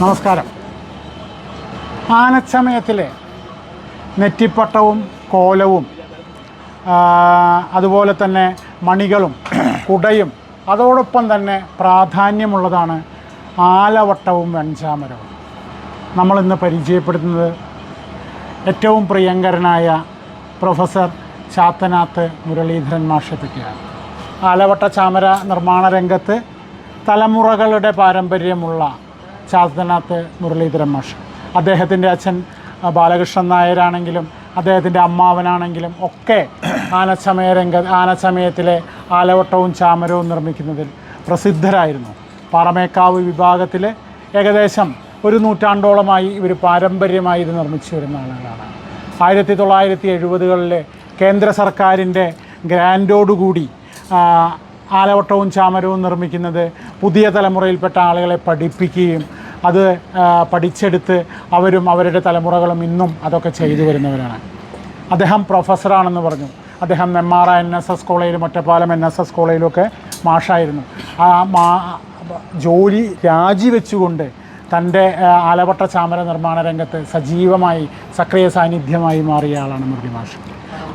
നമസ്കാരം. ആനച്ചമയത്തിലെ നെറ്റിപ്പട്ടവും കോലവും അതുപോലെ തന്നെ മണികളും കുടയും അതോടൊപ്പം തന്നെ പ്രാധാന്യമുള്ളതാണ് ആലവട്ടവും വെഞ്ചാമരവും നമ്മളിന്ന് പരിചയപ്പെടുത്തുന്നത് ഏറ്റവും പ്രിയങ്കരനായ പ്രൊഫസർ ചാത്തനാത്ത് മുരളീധരൻ മാഷെ ആലവട്ട ചാമര നിർമ്മാണ രംഗത്ത് തലമുറകളുടെ പാരമ്പര്യമുള്ള ചാത്തനാത്ത് മുരളീധരൻ മാഷ്. അദ്ദേഹത്തിന്റെ അച്ഛൻ ബാലകൃഷ്ണൻ നായരാണെങ്കിലും അദ്ദേഹത്തിന്റെ അമ്മാവനാണെങ്കിലും ഒക്കെ ആനച്ചമയ രംഗ ആനച്ചമയത്തിലെ ആലവട്ടവും ചാമരവും നിർമ്മിക്കുന്നതിൽ പ്രസിദ്ധരായിരുന്നു. പാറമേക്കാവ് വിഭാഗത്തിൽ ഏകദേശം ഒരു നൂറ്റാണ്ടോളമായി ഇവർ പാരമ്പര്യമായി ഇത് നിർമ്മിച്ചു വരുന്ന ആളുകളാണ്. ആയിരത്തി തൊള്ളായിരത്തി എഴുപതുകളിലെ കേന്ദ്ര സർക്കാരിന്റെ ഗ്രാൻഡോടുകൂടി ആലവട്ടവും ചാമരവും നിർമ്മിക്കുന്നത് പുതിയ തലമുറയിൽപ്പെട്ട ആളുകളെ പഠിപ്പിക്കുകയും അത് പഠിച്ചെടുത്ത് അവരും അവരുടെ തലമുറകളും ഇന്നും അതൊക്കെ ചെയ്തു വരുന്നവരാണ്. അദ്ദേഹം പ്രൊഫസറാണെന്ന് പറഞ്ഞു. അദ്ദേഹം നെമ്മാറ എൻ എസ് എസ് കോളേജിലും ഒറ്റപ്പാലം എൻ എസ് എസ് കോളേജിലുമൊക്കെ മാഷായിരുന്നു. ആ മാ ജോലി രാജിവെച്ചുകൊണ്ട് തന്റെ ആലവട്ട ചാമര നിർമ്മാണ രംഗത്ത് സജീവമായി സക്രിയ സാന്നിധ്യമായി മാറിയ ആളാണ് മുരളി മാഷ്.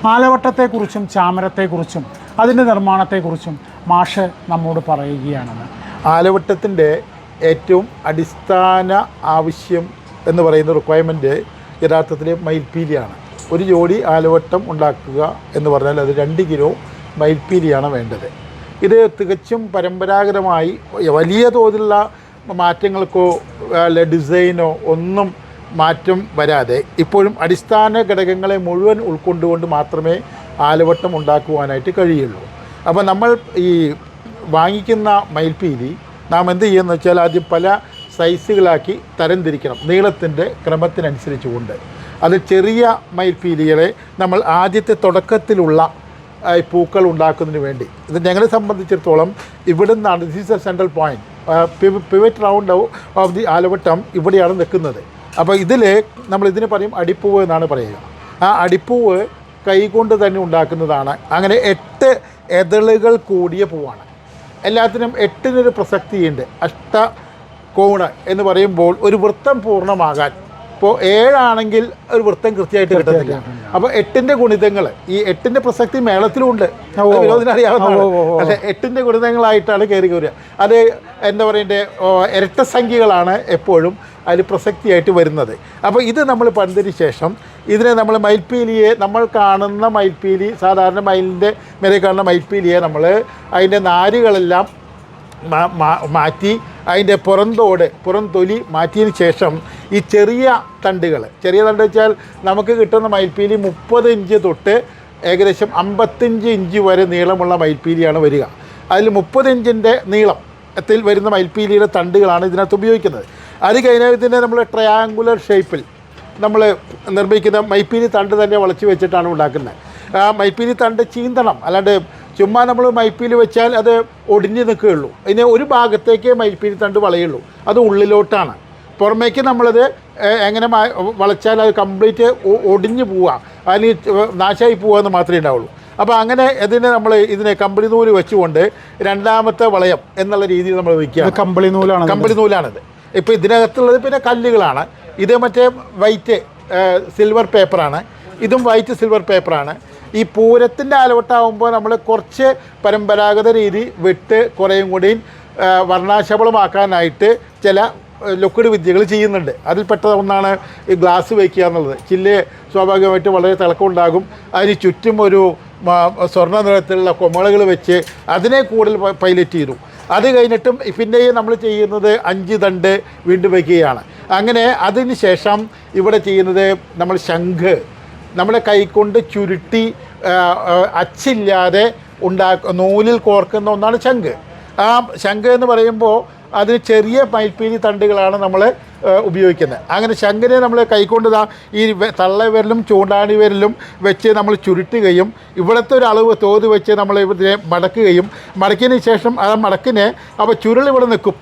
ആലവട്ടത്തെക്കുറിച്ചും ചാമരത്തെക്കുറിച്ചും അതിന്റെ നിർമ്മാണത്തെക്കുറിച്ചും മാഷ് നമ്മോട് പറയുകയാണെന്ന്. ആലവട്ടത്തിന്റെ ഏറ്റവും അടിസ്ഥാന ആവശ്യം എന്ന് പറയുന്ന റിക്വയർമെന്റ് യഥാർത്ഥത്തിൽ മയിൽപ്പീലിയാണ്. ഒരു ജോഡി ആലവട്ടം ഉണ്ടാക്കുക എന്ന് പറഞ്ഞാൽ അത് രണ്ട് കിലോ മയിൽപ്പീലിയാണ് വേണ്ടത്. ഇത് തികച്ചും പരമ്പരാഗതമായി വലിയ തോതിലുള്ള മാറ്റങ്ങൾക്കോ അല്ല ഡിസൈനോ ഒന്നും മാറ്റം വരാതെ ഇപ്പോഴും അടിസ്ഥാന ഘടകങ്ങളെ മുഴുവൻ ഉൾക്കൊണ്ടുകൊണ്ട് മാത്രമേ ആലവട്ടം ഉണ്ടാക്കുവാനായിട്ട് കഴിയുള്ളൂ. അപ്പോൾ നമ്മൾ ഈ വാങ്ങിക്കുന്ന മയിൽപ്പീലി നാം എന്ത് ചെയ്യുമെന്ന് വെച്ചാൽ ആദ്യം പല സൈസുകളാക്കി തരംതിരിക്കണം. നീളത്തിന്റെ ക്രമത്തിനനുസരിച്ചുകൊണ്ട്. അത് ചെറിയ മയിൽപ്പീലികളെ നമ്മൾ ആദ്യത്തെ തുടക്കത്തിലുള്ള പൂക്കൾ ഉണ്ടാക്കുന്നതിന് വേണ്ടി. ഇത് ഞങ്ങളെ സംബന്ധിച്ചിടത്തോളം ഇവിടെ നിന്നാണ് this is a central point pivot round of the aalavattam ഇവിടെയാണ് നിൽക്കുന്നത്. അപ്പോൾ ഇതിൽ നമ്മൾ ഇതിന് പറയും അടിപ്പൂവ് എന്നാണ് പറയുക. ആ അടിപ്പൂവ് കൈകൊണ്ട് തന്നെ ഉണ്ടാക്കുന്നതാണ്. അങ്ങനെ എട്ട് എതളുകൾ കൂടിയ പൂവാണ്. എല്ലാത്തിനും എട്ടിനൊരു പ്രസക്തിയുണ്ട്. അഷ്ട കോണ് എന്ന് പറയുമ്പോൾ ഒരു വൃത്തം പൂർണമാകാൻ. ഇപ്പോൾ ഏഴാണെങ്കിൽ ഒരു വൃത്തം കൃത്യമായിട്ട് കിട്ടത്തില്ല. അപ്പോൾ എട്ടിന്റെ ഗുണിതങ്ങൾ ഈ എട്ടിന്റെ പ്രസക്തി മേളത്തിലുണ്ട്. വിനോദിനറിയാവുന്ന പക്ഷേ എട്ടിന്റെ ഗുണിതങ്ങളായിട്ടാണ് കയറി കയറുക അത് എന്താ പറയണ്ടേ ഇരട്ട സംഖ്യകളാണ് എപ്പോഴും. അതിൽ പ്രസക്തിയായിട്ട് വരുന്നത്. അപ്പോൾ ഇത് നമ്മൾ പണിതിന് ശേഷം ഇതിനെ നമ്മൾ മയിൽപ്പീലിയെ നമ്മൾ കാണുന്ന മയിൽപ്പീലി സാധാരണ മയിലിന്റെ മേലെ കാണുന്ന മയിൽപ്പീലിയെ നമ്മൾ അതിന്റെ നാരുകളെല്ലാം മാറ്റി അതിന്റെ പുറന്തോട് പുറംതൊലി മാറ്റിയതിന് ശേഷം ഈ ചെറിയ തണ്ടുകൾ ചെറിയ തണ്ട് വെച്ചാൽ നമുക്ക് കിട്ടുന്ന മയിൽപ്പീലി മുപ്പത് ഇഞ്ച് തൊട്ട് ഏകദേശം അമ്പത്തഞ്ച് ഇഞ്ച് വരെ നീളമുള്ള മയിൽപ്പീലിയാണ് വരിക. അതിൽ മുപ്പത് ഇഞ്ചിന്റെ നീളം ത്തിൽ വരുന്ന മയിൽപ്പീലിയുടെ തണ്ടുകളാണ് ഇതിനകത്ത് ഉപയോഗിക്കുന്നത്. അത് കഴിഞ്ഞാൽ ഇതിനെ നമ്മൾ ട്രയാങ്കുലർ ഷേപ്പിൽ നമ്മൾ നിർമ്മിക്കുന്ന മൈപ്പീലി തണ്ട് തന്നെ വളച്ച് വെച്ചിട്ടാണ് ഉണ്ടാക്കുന്നത്. ആ മൈപ്പീലി തണ്ട് ചീന്തണം. അല്ലാണ്ട് ചുമ്മാ നമ്മൾ മൈപ്പീലി വെച്ചാൽ അത് ഒടിഞ്ഞു നിൽക്കുകയുള്ളൂ. അതിന് ഒരു ഭാഗത്തേക്ക് മൈപ്പീലി തണ്ട് വളയുള്ളൂ. അത് ഉള്ളിലോട്ടാണ്. പുറമേക്ക് നമ്മളത് എങ്ങനെ വളച്ചാൽ അത് കംപ്ലീറ്റ് ഒടിഞ്ഞു പോവുക. അതിന് നാശമായി പോവുക എന്ന് മാത്രമേ ഉണ്ടാവുള്ളൂ. അപ്പോൾ അങ്ങനെ ഇതിനെ നമ്മൾ ഇതിനെ കമ്പിളി നൂൽ വെച്ചുകൊണ്ട് രണ്ടാമത്തെ വളയം എന്നുള്ള രീതിയിൽ നമ്മൾ വയ്ക്കുക കമ്പിളി നൂലാണ്? കമ്പിളി നൂലാണിത്. ഇപ്പോൾ ഇതിനകത്തുള്ളത് പിന്നെ കല്ലുകളാണ്. ഇത് മറ്റേ വൈറ്റ് സിൽവർ പേപ്പറാണ് ഇതും വൈറ്റ് സിൽവർ പേപ്പറാണ് ഈ പൂരത്തിന്റെ ആലവട്ടാവുമ്പോൾ നമ്മൾ കുറച്ച് പരമ്പരാഗത രീതി വിട്ട് കുറേയും കൂടി വർണാശബളമാക്കാനായിട്ട് ചില ലിക്വിഡ് വിദ്യകൾ ചെയ്യുന്നുണ്ട്. അതിൽപ്പെട്ട ഒന്നാണ് ഈ ഗ്ലാസ് വയ്ക്കുക എന്നുള്ളത്. ചില്ല് സ്വാഭാവികമായിട്ട് വളരെ തിളക്കമുണ്ടാകും. അതിന് ചുറ്റും ഒരു സ്വർണ നിറത്തിലുള്ള കൊമളകൾ വെച്ച് അതിനെ കൂടുതൽ പൈലറ്റ് ചെയ്തു. അത് കഴിഞ്ഞിട്ടും പിന്നെയും നമ്മൾ ചെയ്യുന്നത് അഞ്ച് തണ്ട് വീണ്ടും വയ്ക്കുകയാണ്. അങ്ങനെ അതിന് ശേഷം ഇവിടെ ചെയ്യുന്നത് നമ്മൾ ശംഖ്. നമ്മുടെ കൈകൊണ്ട് ചുരുട്ടി അച്ചില്ലാതെ ഉണ്ടാക്ക നൂലിൽ കോർക്കുന്ന ഒന്നാണ് ശംഖ്. ആ ശംഖ് എന്ന് പറയുമ്പോൾ അതിന് ചെറിയ മയിൽപ്പീലി തണ്ടുകളാണ് നമ്മൾ ഉപയോഗിക്കുന്നത്. അങ്ങനെ ശംഖിനെ നമ്മൾ കൈകൊണ്ട് ഈ തള്ളവിരലും ചൂണ്ടാണി വിരലും വെച്ച് നമ്മൾ ചുരുട്ടുകയും ഇവിടുത്തെ ഒരു അളവ് തോത് വെച്ച് നമ്മൾ ഇതിനെ മടക്കുകയും മടക്കിയതിന് ശേഷം ആ മടക്കിനെ അപ്പോൾ ചുരുൾ ഇവിടെ നിൽക്കും.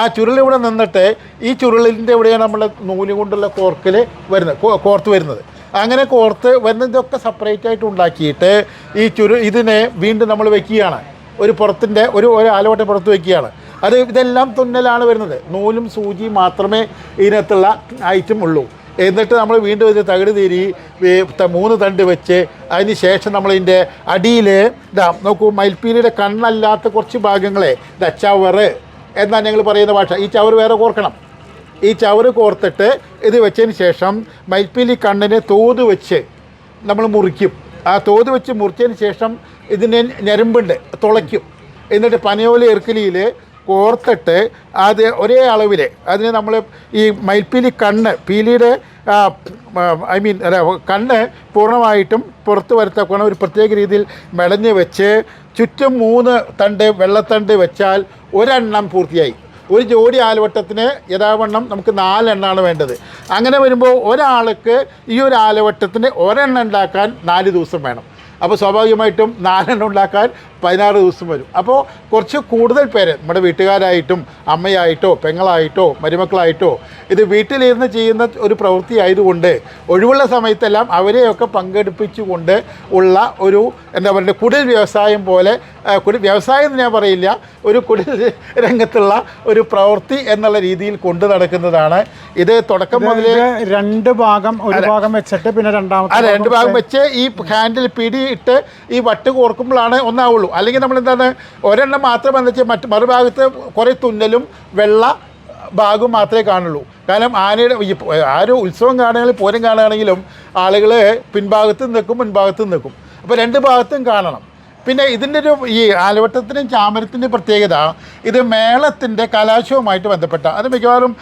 ആ ചുരുൾ ഇവിടെ നിന്നിട്ട് ഈ ചുരുളിന്റെ ഇവിടെയാണ് നമ്മൾ നൂൽ കൊണ്ടുള്ള കോർക്കിൽ വരുന്നത് കോർത്ത് വരുന്നത്. അങ്ങനെ കോർത്ത് വരുന്നതൊക്കെ സെപ്പറേറ്റ് ആയിട്ട് ഉണ്ടാക്കിയിട്ട് ഈ ചുരു ഇതിനെ വീണ്ടും നമ്മൾ വെക്കുകയാണ്. ഒരു പുറത്തിന്റെ ഒരു ഒരു ആലോട്ട പുറത്ത് വെക്കുകയാണ്. അത് ഇതെല്ലാം തുന്നലാണ് വരുന്നത്. നൂലും സൂചിയും മാത്രമേ ഇതിനകത്തുള്ള ഐറ്റം ഉള്ളൂ. എന്നിട്ട് നമ്മൾ വീണ്ടും ഇത് തകിട് തിരി മൂന്ന് തണ്ട് വെച്ച് അതിന് ശേഷം നമ്മളിതിന്റെ അടിയിൽ ഇതാ നോക്കൂ മയിൽപ്പീലിയുടെ കണ്ണല്ലാത്ത കുറച്ച് ഭാഗങ്ങളെ ഇതാ ചവറ് എന്നാണ് ഞങ്ങൾ പറയുന്ന ഭാഷ. ഈ ചവറ് വേറെ കോർക്കണം. ഈ ചവറ് കോർത്തിട്ട് ഇത് വെച്ചതിന് ശേഷം മയിൽപ്പീലി കണ്ണിനെ തോത് വെച്ച് നമ്മൾ മുറിക്കും. ആ തോത് വെച്ച് മുറിച്ചതിന് ശേഷം ഇതിന് ഞരമ്പുണ്ട് തുളയ്ക്കും. എന്നിട്ട് പനയോല ഇറക്കലിയിൽ കോർത്തിട്ട് അത് ഒരേ അളവിൽ അതിന് നമ്മൾ ഈ മയിൽപ്പീലി കണ്ണ് പീലിയുടെ ഐ മീൻ അല്ല കണ്ണ് പൂർണമായിട്ടും പുറത്ത് വരത്തക്കണം ഒരു പ്രത്യേക രീതിയിൽ മെളഞ്ഞ് വെച്ച് ചുറ്റും മൂന്ന് തണ്ട് വെള്ളത്തണ്ട് വെച്ചാൽ ഒരെണ്ണം പൂർത്തിയായി. ഒരു ജോഡി ആലവട്ടത്തിന് യഥാവണ്ണം നമുക്ക് നാലെണ്ണമാണ് വേണ്ടത്. അങ്ങനെ വരുമ്പോൾ ഒരാൾക്ക് ഈ ഒരു ആലവട്ടത്തിന് ഒരെണ്ണം ഉണ്ടാക്കാൻ നാല് ദിവസം വേണം. അപ്പോൾ സ്വാഭാവികമായിട്ടും നാലെണ്ണം ഉണ്ടാക്കാൻ പതിനാറ് ദിവസം വരും. അപ്പോൾ കുറച്ച് കൂടുതൽ പേര് നമ്മുടെ വീട്ടുകാരായിട്ടും അമ്മയായിട്ടോ പെങ്ങളായിട്ടോ മരുമക്കളായിട്ടോ ഇത് വീട്ടിലിരുന്ന് ചെയ്യുന്ന ഒരു പ്രവൃത്തി ആയതുകൊണ്ട് ഒഴിവുള്ള സമയത്തെല്ലാം അവരെയൊക്കെ പങ്കെടുപ്പിച്ചുകൊണ്ട് ഉള്ള ഒരു എന്താ പറയുക കുടിൽ വ്യവസായം പോലെ കുടിൽ വ്യവസായം എന്ന് ഞാൻ പറയില്ല ഒരു കുടിൽ രംഗത്തുള്ള ഒരു പ്രവൃത്തി എന്നുള്ള രീതിയിൽ കൊണ്ടു നടക്കുന്നതാണ്. ഇത് തുടക്കം മുതൽ രണ്ട് ഭാഗം ഒരു ഭാഗം വെച്ചിട്ട് പിന്നെ രണ്ടാമത്തെ രണ്ട് ഭാഗം വെച്ച് ഈ ഹാൻഡിൽ പിടിയിട്ട് ഈ വട്ട് കോർക്കുമ്പോഴാണ് ഒന്നാവുള്ളൂ. അല്ലെങ്കിൽ നമ്മൾ എന്താണ് ഒരെണ്ണം മാത്രം എന്ന് വെച്ചാൽ മറ്റ് മറുഭാഗത്ത് കുറേ തുന്നലും വെള്ള ഭാഗം മാത്രമേ കാണുള്ളൂ. കാരണം ആനയുടെ ഈ ആ ഒരു ഉത്സവം കാണുകയാണെങ്കിൽ പൂരം കാണുകയാണെങ്കിലും ആളുകൾ പിൻഭാഗത്ത് നിൽക്കും മുൻഭാഗത്ത് നിൽക്കും. അപ്പോൾ രണ്ട് ഭാഗത്തും കാണണം. പിന്നെ ഇതിന്റെ ഒരു ഈ ആലവട്ടത്തിന്റെയും ചാമരത്തിന്റെയും പ്രത്യേകത ഇത് മേളത്തിന്റെ കലാശവുമായിട്ട് ബന്ധപ്പെട്ട അത് മിക്കവാറും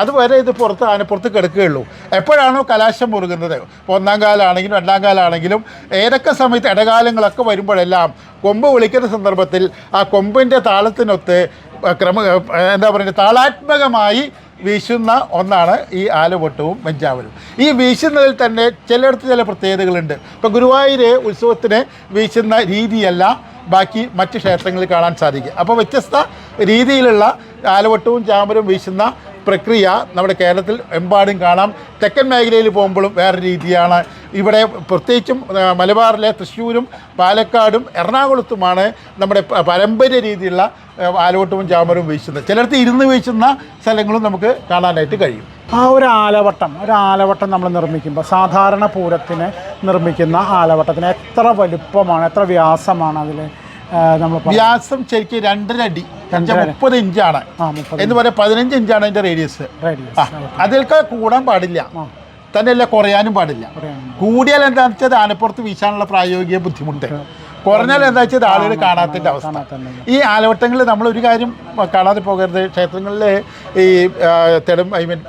അതുവരെ ഇത് പുറത്ത് ആനപ്പുറത്ത് കിടക്കുകയുള്ളൂ. എപ്പോഴാണോ കലാശം മുറുകുന്നത്? ഒന്നാം കാലാണെങ്കിലും രണ്ടാം കാലാണെങ്കിലും ഏതൊക്കെ സമയത്ത് ഇടകാലങ്ങളൊക്കെ വരുമ്പോഴെല്ലാം കൊമ്പ് വിളിക്കുന്ന സന്ദർഭത്തിൽ ആ കൊമ്പിന്റെ താളത്തിനൊത്ത് ക്രമ എന്താ പറയുക താളാത്മകമായി വീശുന്ന ഒന്നാണ് ഈ ആലവട്ടവും വെഞ്ചാവലും. ഈ വീശുന്നതിൽ തന്നെ ചിലയിടത്ത് ചില പ്രത്യേകതകളുണ്ട്. ഇപ്പോൾ ഗുരുവായൂർ ഉത്സവത്തിന് വീശുന്ന രീതിയല്ല ബാക്കി മറ്റ് ക്ഷേത്രങ്ങളിൽ കാണാൻ സാധിക്കും അപ്പോൾ വ്യത്യസ്ത രീതിയിലുള്ള ആലവട്ടവും ചാമരവും വീശുന്ന പ്രക്രിയ നമ്മുടെ കേരളത്തിൽ എമ്പാടും കാണാം. തെക്കൻ മേഖലയിൽ പോകുമ്പോഴും വേറെ രീതിയാണ്. ഇവിടെ പ്രത്യേകിച്ചും മലബാറിലെ തൃശ്ശൂരും പാലക്കാടും എറണാകുളത്തുമാണ് നമ്മുടെ പാരമ്പര്യ രീതിയിലുള്ള ആലോട്ടവും ചാമരവും വീശുന്നത്. ചിലടത്ത് ഇരുന്ന് വീശുന്ന സ്ഥലങ്ങളും നമുക്ക് കാണാനായിട്ട് കഴിയും. ആ ഒരു ആലവട്ടം ഒരു ആലവട്ടം നമ്മൾ നിർമ്മിക്കുമ്പോൾ സാധാരണ പൂരത്തിന് നിർമ്മിക്കുന്ന ആലവട്ടത്തിന് എത്ര വലുപ്പമാണ് എത്ര വ്യാസമാണ് അതിൽ നമ്മൾ വ്യാസം ശരിക്കും രണ്ടര അടി. രണ്ടര. മുപ്പത് ഇഞ്ചാണ്. എന്ന് പറയാം പതിനഞ്ച് ഇഞ്ചാണ് അതിന്റെ റേഡിയസ് അതിൽക്ക് കൂടാൻ പാടില്ല. തന്നെ തന്നെയല്ല കുറയാനും പാടില്ല. കൂടിയാൽ എന്താണെന്ന് വെച്ചാൽ ആനപ്പുറത്ത് വീശാനുള്ള പ്രായോഗിക ബുദ്ധിമുട്ട്. കുറഞ്ഞാൽ എന്താ വെച്ചാൽ ആളുകൾ കാണാത്തതിന്റെ അവസ്ഥ. ഈ ആലവട്ടങ്ങളിൽ നമ്മൾ ഒരു കാര്യം കാണാതെ പോകരുത്. ക്ഷേത്രങ്ങളിൽ ഈ തെടും ഐ മീൻ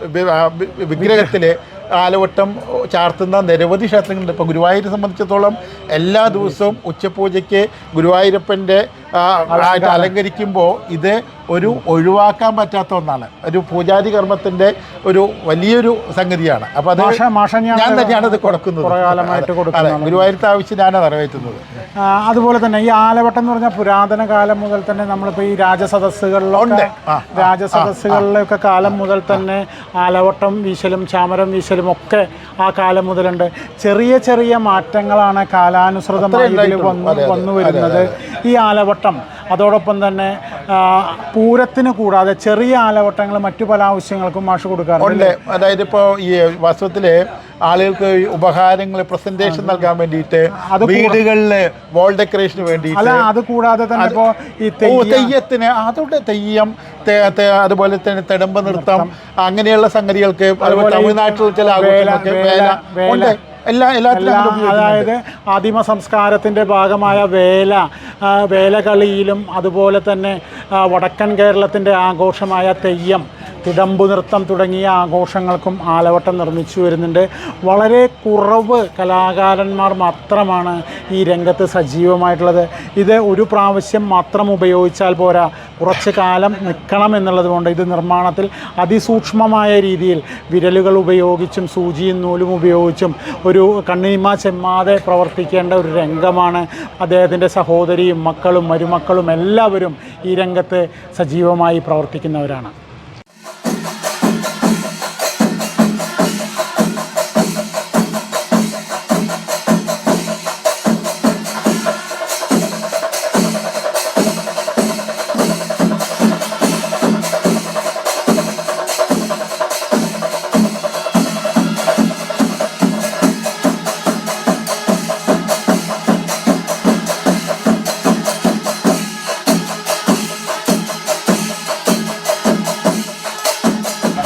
വിഗ്രഹത്തിൽ ആലവട്ടം ചാർത്തുന്ന നിരവധി ക്ഷേത്രങ്ങളുണ്ട്. ഇപ്പോൾ ഗുരുവായൂരെ സംബന്ധിച്ചിടത്തോളം എല്ലാ ദിവസവും ഉച്ചപൂജയ്ക്ക് ഗുരുവായൂരപ്പന്റെ ആയിട്ട് അലങ്കരിക്കുമ്പോൾ ഇത് ഒരു ഒഴിവാക്കാൻ പറ്റാത്ത ഒന്നാണ്. ഒരു പൂജാരി കർമ്മത്തിന്റെ ഒരു വലിയൊരു സംഗതിയാണ്. അപ്പോൾ അത് ഞാൻ തന്നെയാണ് ഇത് കൊടുക്കുന്നത്. അതെ, കൊടുക്കുന്നതാണ്. ഗുരുവായൂരത്തെ ആവശ്യം ഞാനാണ് നിറവേറ്റുന്നത്. അതുപോലെ തന്നെ ഈ ആലവട്ടം എന്ന് പറഞ്ഞാൽ പുരാതന കാലം മുതൽ തന്നെ നമ്മളിപ്പോൾ ഈ രാജസദസ്സുകളിലുണ്ട്. രാജസദസ്സുകളിലൊക്കെ കാലം മുതൽ തന്നെ ആലവട്ടം വീശലും ചാമരം വീശലും ഒക്കെ ആ കാലം മുതലുണ്ട്. ചെറിയ ചെറിയ മാറ്റങ്ങളാണ് കാലാനുസൃതമായി ഇതിൽ. വന്നു വരുന്നത് ഈ ആലവട്ടം. അതോടൊപ്പം തന്നെ പൂരത്തിന് കൂടാതെ ചെറിയ ആലവട്ടങ്ങൾ മറ്റു പല ആവശ്യങ്ങൾക്കും മാഷ് കൊടുക്കാറുണ്ട് ഉണ്ട്. അതായത് ഇപ്പോൾ ഈ വസ്ത്രത്തിലെ ആളുകൾക്ക് ഉപഹാരങ്ങൾ പ്രസന്റേഷൻ നൽകാൻ വേണ്ടിയിട്ട് വീടുകളിൽ വോൾ ഡെക്കറേഷന് വേണ്ടി അല്ല അത് കൂടാതെ തന്നെ ഇപ്പോൾ ഈ തെയ്യത്തിന് അതുകൊണ്ട് തെയ്യം അതുപോലെ തന്നെ തെടമ്പ് നൃത്തം അങ്ങനെയുള്ള സംഗതികൾക്ക് അതുപോലെ തമിഴ്നാട്ടിൽ ചില ആഘോഷങ്ങൾക്ക് വേല. ഉണ്ട്. എല്ലാ എല്ലാത്തിലും. അതായത് ആദിമ സംസ്കാരത്തിന്റെ ഭാഗമായ വേല വേലകളിയിലും അതുപോലെ തന്നെ വടക്കൻ കേരളത്തിന്റെ ആഘോഷമായ തെയ്യം തിടമ്പു നൃത്തം തുടങ്ങിയ ആഘോഷങ്ങൾക്കും ആലവട്ടം നിർമ്മിച്ചു വരുന്നുണ്ട്. വളരെ കുറവ് കലാകാരന്മാർ മാത്രമാണ് ഈ രംഗത്ത് സജീവമായിട്ടുള്ളത്. ഇത് ഒരു പ്രാവശ്യം മാത്രം ഉപയോഗിച്ചാൽ പോരാ. കുറച്ച് കാലം നിൽക്കണം എന്നുള്ളത് കൊണ്ട് ഇത് നിർമ്മാണത്തിൽ അതിസൂക്ഷ്മമായ രീതിയിൽ വിരലുകൾ ഉപയോഗിച്ചും സൂചിയും നൂലും ഉപയോഗിച്ചും ഒരു കണ്ണിമ ചെമ്മാതെ പ്രവർത്തിക്കേണ്ട ഒരു രംഗമാണ് അദ്ദേഹത്തിന്റെ സഹോദരിയും മക്കളും മരുമക്കളും എല്ലാവരും ഈ രംഗത്ത് സജീവമായി പ്രവർത്തിക്കുന്നവരാണ്.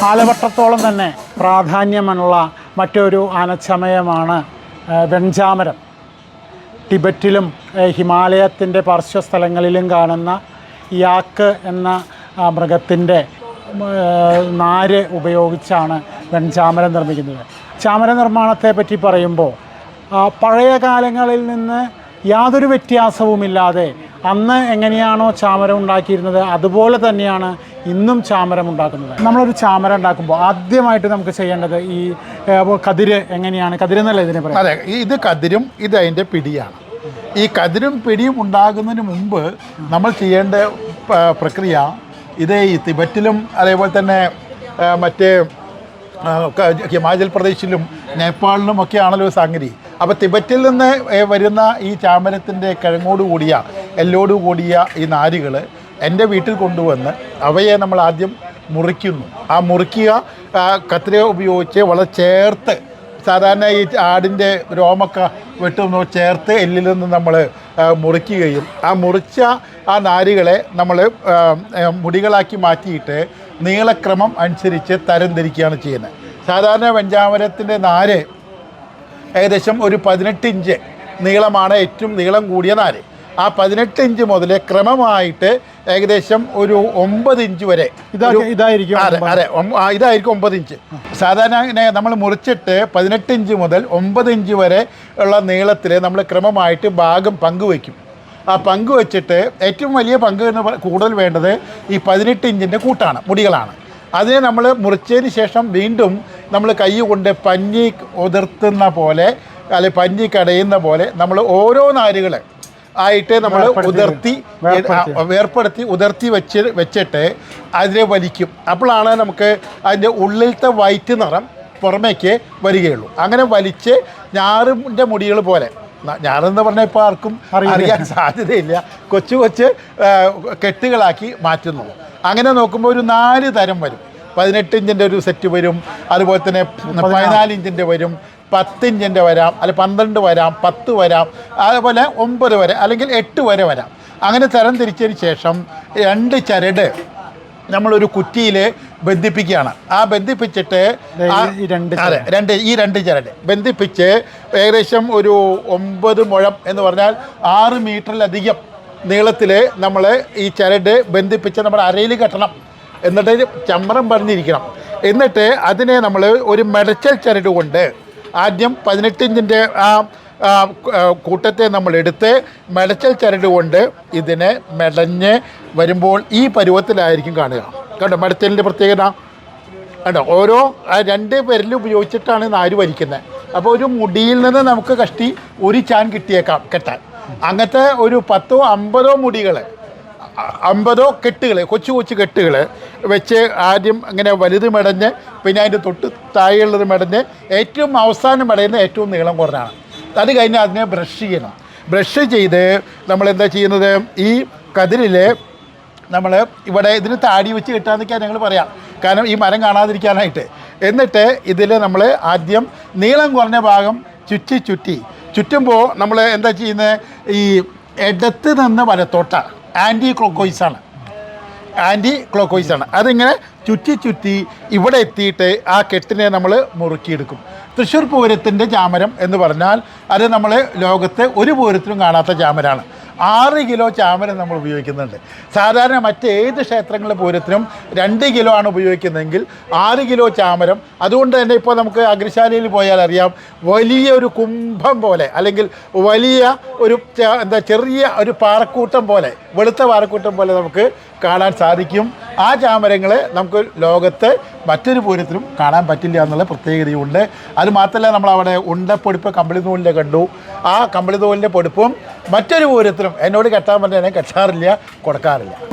ആലവട്ടത്തോളം തന്നെ പ്രാധാന്യമുള്ള മറ്റൊരു ആനച്ചമയമാണ് വെഞ്ചാമരം. ടിബറ്റിലും ഹിമാലയത്തിന്റെ പാർശ്വസ്ഥലങ്ങളിലും കാണുന്ന യാക്ക് എന്ന മൃഗത്തിന്റെ നാര് ഉപയോഗിച്ചാണ് വെൺചാമരം നിർമ്മിക്കുന്നത്. ചാമര നിർമ്മാണത്തെ പറ്റി പറയുമ്പോൾ പഴയ കാലങ്ങളിൽ നിന്ന് യാതൊരു വ്യത്യാസവുമില്ലാതെ അന്ന് എങ്ങനെയാണോ ചാമരം ഉണ്ടാക്കിയിരുന്നത് അതുപോലെ തന്നെയാണ് ഇന്നും ചാമരം ഉണ്ടാക്കുന്നത് നമ്മളൊരു ചാമരം ഉണ്ടാക്കുമ്പോൾ ആദ്യമായിട്ട് നമുക്ക് ചെയ്യേണ്ടത് ഈ കതിര് എങ്ങനെയാണ്? കതിരെന്നല്ല ഇതിനെ പറയാം അതെ ഇത് കതിരും ഇത് അതിന്റെ പിടിയാണ്. ഈ കതിരും പിടിയും ഉണ്ടാകുന്നതിന് മുമ്പ് നമ്മൾ ചെയ്യേണ്ട പ്രക്രിയ ഇത് ഈ തിബറ്റിലും അതേപോലെ തന്നെ മറ്റേ ഹിമാചൽ പ്രദേശിലും നേപ്പാളിലും ഒക്കെ ആണല്ലോ സംഗതി. അപ്പോൾ തിബറ്റിൽ നിന്ന് വരുന്ന ഈ ചാമരത്തിന്റെ കിഴങ്ങോട് കൂടിയ എല്ലോട് കൂടിയ ഈ നാരുകൾ എന്റെ വീട്ടിൽ കൊണ്ടുവന്ന് അവയെ നമ്മൾ ആദ്യം മുറിക്കുന്നു. ആ മുറിക്കുക കത്രിക ഉപയോഗിച്ച് വളരെ ചേർത്ത് സാധാരണ ഈ ആടിന്റെ രോമൊക്കെ വെട്ടുന്നു ചേർത്ത് എല്ലിൽ നിന്ന് നമ്മൾ മുറിക്കുകയും ആ മുറിച്ച ആ നാരുകളെ നമ്മൾ മുടികളാക്കി മാറ്റിയിട്ട് നീളക്രമം അനുസരിച്ച് തരംതിരിക്കുകയാണ് ചെയ്യുന്നത്. സാധാരണ വെഞ്ചാമരത്തിന്റെ നാര് ഏകദേശം ഒരു പതിനെട്ട് ഇഞ്ച് നീളമാണ് ഏറ്റവും നീളം കൂടിയ നാര്. ആ പതിനെട്ട് ഇഞ്ച് മുതൽ ക്രമമായിട്ട് ഏകദേശം ഒരു ഒമ്പത് ഇഞ്ച് വരെ. ഇതാ ഇതായിരിക്കും അതെ അതെ ഇതായിരിക്കും ഒമ്പത് ഇഞ്ച്. സാധാരണ നമ്മൾ മുറിച്ചിട്ട് പതിനെട്ട് ഇഞ്ച് മുതൽ ഒമ്പത് ഇഞ്ച് വരെ ഉള്ള നീളത്തിൽ നമ്മൾ ക്രമമായിട്ട് ഭാഗം പങ്കുവയ്ക്കും ആ പങ്ക് വെച്ചിട്ട് ഏറ്റവും വലിയ പങ്ക് എന്ന് കൂടുതൽ വേണ്ടത് ഈ പതിനെട്ട് ഇഞ്ചിന്റെ കൂട്ടാണ് മുടികളാണ്. അതിനെ നമ്മൾ മുറിച്ചതിന് ശേഷം വീണ്ടും നമ്മൾ കൈ കൊണ്ട് പഞ്ഞി ഉതിർത്തുന്ന പോലെ അല്ലെ പഞ്ഞി കടയുന്ന പോലെ നമ്മൾ ഓരോ നാരുകൾ ആയിട്ട് നമ്മൾ ഉതിർത്തി. വേർപ്പെടുത്തി. ഉതിർത്തി വെച്ച് വെച്ചിട്ട് അതിനെ വലിക്കും. അപ്പോഴാണ് നമുക്ക് അതിന്റെ ഉള്ളിലത്തെ വൈറ്റ് നിറം പുറമേക്ക് വരികയുള്ളൂ. അങ്ങനെ വലിച്ച് ഞാറിന്റെ മുടികൾ പോലെ. ഞാറെന്ന് പറഞ്ഞാൽ ഇപ്പോൾ ആർക്കും അറിയാൻ സാധ്യതയില്ല. കൊച്ചു കൊച്ച് കെട്ടുകളാക്കി മാറ്റുന്നു അങ്ങനെ നോക്കുമ്പോൾ ഒരു നാല് തരം വരും. പതിനെട്ട് ഇഞ്ചിന്റെ ഒരു സെറ്റ് വരും. അതുപോലെ തന്നെ പതിനാല് ഇഞ്ചിന്റെ വരും. പത്ത് ഇഞ്ചിന്റെ വരാം അല്ലെ പന്ത്രണ്ട് വരാം പത്ത് വരാം അതുപോലെ ഒമ്പത് വരെ അല്ലെങ്കിൽ എട്ട് വരെ വരാം. അങ്ങനെ തരം തിരിച്ചതിന് ശേഷം രണ്ട് ചരട് നമ്മളൊരു കുറ്റിയിൽ ബന്ധിപ്പിക്കുകയാണ്. ആ ബന്ധിപ്പിച്ചിട്ട് അതെ രണ്ട് ഈ രണ്ട് ചരട് ബന്ധിപ്പിച്ച് ഏകദേശം ഒരു ഒമ്പത് മുഴം എന്ന് പറഞ്ഞാൽ ആറ് മീറ്ററിലധികം നീളത്തിൽ നമ്മൾ ഈ ചരട് ബന്ധിപ്പിച്ച് നമ്മുടെ അരയിൽ കെട്ടണം. എന്നിട്ട് ചമ്രം പറഞ്ഞിരിക്കണം എന്നിട്ട് അതിനെ നമ്മൾ ഒരു മെടച്ചൽ ചരട് കൊണ്ട് ആദ്യം പതിനെട്ട് ഇഞ്ചിന്റെ ആ കൂട്ടത്തെ നമ്മൾ എടുത്ത് മെടച്ചൽ ചരട് കൊണ്ട് ഇതിനെ മെടഞ്ഞ് വരുമ്പോൾ ഈ പരുവത്തിലായിരിക്കും കാണുക. കണ്ടോ? മെടച്ചലിന്റെ പ്രത്യേകത? കണ്ടോ? ഓരോ രണ്ട് വിരൽ ഉപയോഗിച്ചിട്ടാണ് നാര് വലിക്കുന്നത്. അപ്പോൾ ഒരു മുടിയിൽ നിന്ന് നമുക്ക് കഷ്ടി ഒരു ചാൻ കിട്ടിയേക്കാം കെട്ടാൻ. അങ്ങനത്തെ ഒരു പത്തോ അമ്പതോ മുടികൾ അമ്പതോ കെട്ടുകൾ കൊച്ചു കൊച്ചു കെട്ടുകൾ വെച്ച് ആദ്യം അങ്ങനെ വലുത് മെടഞ്ഞ് പിന്നെ അതിന്റെ തൊട്ട് താഴെയുള്ളത് മെടഞ്ഞ് ഏറ്റവും അവസാനം മെടയുന്ന ഏറ്റവും നീളം കുറഞ്ഞാണ് അത് കഴിഞ്ഞ് അതിനെ ബ്രഷ് ചെയ്യണം. ബ്രഷ് ചെയ്ത് നമ്മൾ എന്താ ചെയ്യുന്നത്? ഈ കതിരിൽ നമ്മൾ ഇവിടെ ഇതിന് താടി വെച്ച് കിട്ടാന്നൊക്കെ ഞങ്ങൾ പറയാം. കാരണം ഈ മരം കാണാതിരിക്കാനായിട്ട്. എന്നിട്ട് ഇതിൽ നമ്മൾ ആദ്യം നീളം കുറഞ്ഞ ഭാഗം ചുറ്റി ചുറ്റി. ചുറ്റുമ്പോൾ നമ്മൾ എന്താ ചെയ്യുന്നത് ഈ ഇടത്ത് നിന്ന് വലത്തോട്ടാണ്. ആന്റി ക്ലോക്കോയിസാണ് ആന്റി ആണ് അതിങ്ങനെ ചുറ്റി ചുറ്റി ഇവിടെ എത്തിയിട്ട് ആ കെട്ടിനെ നമ്മൾ മുറുക്കിയെടുക്കും. തൃശ്ശൂർ പൂരത്തിന്റെ ചാമരം എന്ന് പറഞ്ഞാൽ അത് നമ്മൾ ലോകത്തെ ഒരു പൂരത്തിലും കാണാത്ത ചാമരാണ്. ആറ് കിലോ ചാമരം നമ്മൾ ഉപയോഗിക്കുന്നുണ്ട്. സാധാരണ മറ്റേത് ക്ഷേത്രങ്ങളിലെ പൂരത്തിനും രണ്ട് കിലോ ആണ് ഉപയോഗിക്കുന്നതെങ്കിൽ ആറ് കിലോ ചാമരം. അതുകൊണ്ട് തന്നെ ഇപ്പോൾ നമുക്ക് അഗ്രശാലയിൽ പോയാൽ അറിയാം വലിയ ഒരു കുംഭം പോലെ അല്ലെങ്കിൽ വലിയ ഒരു എന്താ ചെറിയ ഒരു പാറക്കൂട്ടം പോലെ വെളുത്ത പാറക്കൂട്ടം പോലെ നമുക്ക് കാണാൻ സാധിക്കും. ആ ചാമരങ്ങൾ നമുക്ക് ലോകത്ത് മറ്റൊരു പൂരത്തിനും കാണാൻ പറ്റില്ല എന്നുള്ള പ്രത്യേകതയുണ്ട്. അത് മാത്രമല്ല നമ്മൾ അവിടെ ഉണ്ടപ്പൊടിപ്പ് കമ്പിളി നൂലിന്റെ കണ്ടു. ആ കമ്പിളി നൂലിന്റെ പൊടിപ്പും മറ്റൊരു പൂരത്തിനും എന്നോട് കെട്ടാൻ പറഞ്ഞാൽ കെട്ടാറില്ല കൊടുക്കാറില്ല.